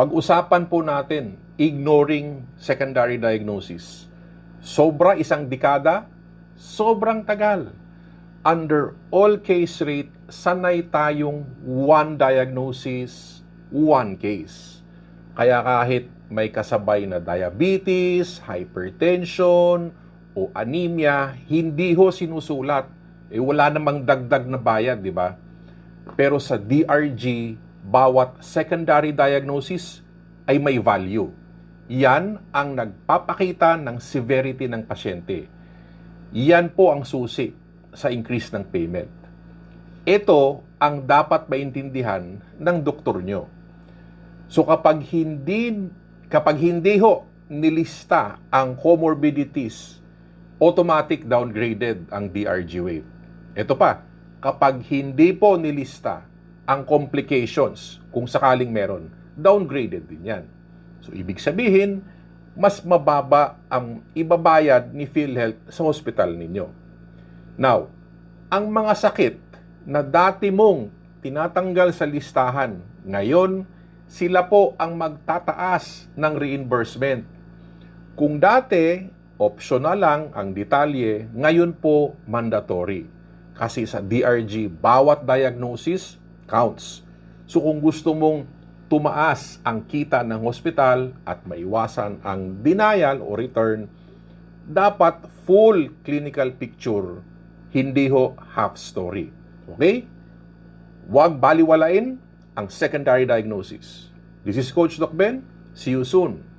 Pag-usapan po natin, ignoring secondary diagnosis. Sobra isang dekada, sobrang tagal. Under all case rate, sanay tayong one diagnosis, one case. Kaya kahit may kasabay na diabetes, hypertension, o anemia, hindi ho sinusulat. Eh, wala namang dagdag na bayad, di ba? Pero sa DRG, bawat secondary diagnosis ay may value. Yan ang nagpapakita ng severity ng pasyente. Yan po ang susi sa increase ng payment. Ito ang dapat maintindihan ng doktor nyo. So kapag hindi kapag hindi ho nilista ang comorbidities, automatic downgraded ang DRG wave. Ito pa, kapag hindi po nilista ang complications, kung sakaling meron, downgraded din yan. So, ibig sabihin, mas mababa ang ibabayad ni PhilHealth sa hospital ninyo. Now, ang mga sakit na dati mong tinatanggal sa listahan, ngayon, sila po ang magtataas ng reimbursement. Kung dati, optional lang ang detalye, ngayon po mandatory. Kasi sa DRG, bawat diagnosis counts. So kung gusto mong tumaas ang kita ng hospital at maiwasan ang denial o return, dapat full clinical picture, hindi ho half story. Okay? Huwag baliwalain ang secondary diagnosis. This is Coach Doc Ben. See you soon.